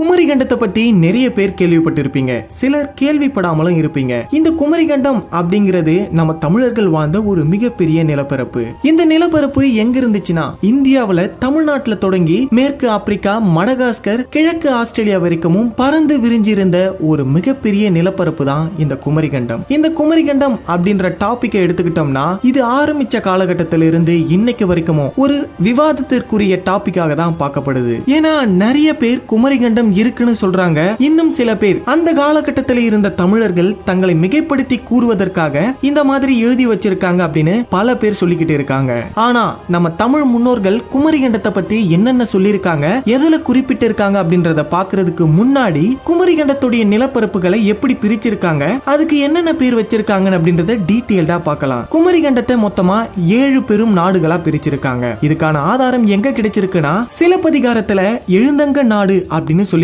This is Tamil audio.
குமரிகண்டத்தை பத்தி நிறைய பேர் கேள்விப்பட்டிருப்பீங்க. சிலர் கேள்விப்படாமலும் இருப்பீங்க. இந்த குமரிகண்டம் அப்படிங்கிறது நம்ம தமிழர்கள் வாழ்ந்த ஒரு மிகப்பெரிய நிலப்பரப்பு. இந்த நிலப்பரப்பு எங்க இருந்துச்சுன்னா இந்தியாவுல தமிழ்நாட்டுல தொடங்கி மேற்கு ஆப்பிரிக்கா மடகாஸ்கர் கிழக்கு ஆஸ்திரேலியா வரைக்கும் பறந்து விரிஞ்சிருந்த ஒரு மிகப்பெரிய நிலப்பரப்பு தான் இந்த குமரிகண்டம் இந்த குமரிகண்டம் அப்படின்ற டாபிக்கை எடுத்துக்கிட்டோம்னா இது ஆரம்பிச்ச காலகட்டத்தில இருந்து இன்னைக்கு வரைக்கும் ஒரு விவாதத்திற்குரிய டாபிக்காக தான் பார்க்கப்படுது. ஏன்னா நிறைய பேர் குமரிகண்டம் இருக்குன்னு சொல்றாங்க. இன்னும் சில பேர். அந்த காலகட்டத்தில் இருந்த தமிழர்கள் தங்களை மிகைப்படுத்தி கூறுவதற்காக இந்த மாதிரி எழுதி வச்சிருக்காங்க அப்படின்னு பல பேர் சொல்லிக்கிட்டு இருக்காங்க. ஆனா நம்ம தமிழ் முன்னோர்கள் குமரி கண்டத்தை பத்தி என்னென்ன சொல்லியிருக்காங்க? எதுல குறிப்பிட்டிருக்காங்க அப்படின்றத பாக்குறதுக்கு முன்னாடி குமரி கண்டத்துடைய நிலப்பரப்புகளை எப்படி பிரிச்சிருக்காங்க? அதுக்கு என்னென்ன பேர் வச்சிருக்காங்க அப்படின்றத டீட்டெயில்டா பார்க்கலாம் குமரி கண்டத்தை மொத்தமா ஏழு பெரும் நாடுகளா பிரிச்சிருக்காங்க. இதுக்கான ஆதாரம் எங்க கிடைச்சிருக்குன்னா சிலப்பதிகாரத்துல எழுந்தங்க நாடு அப்படின்னு சொல்லி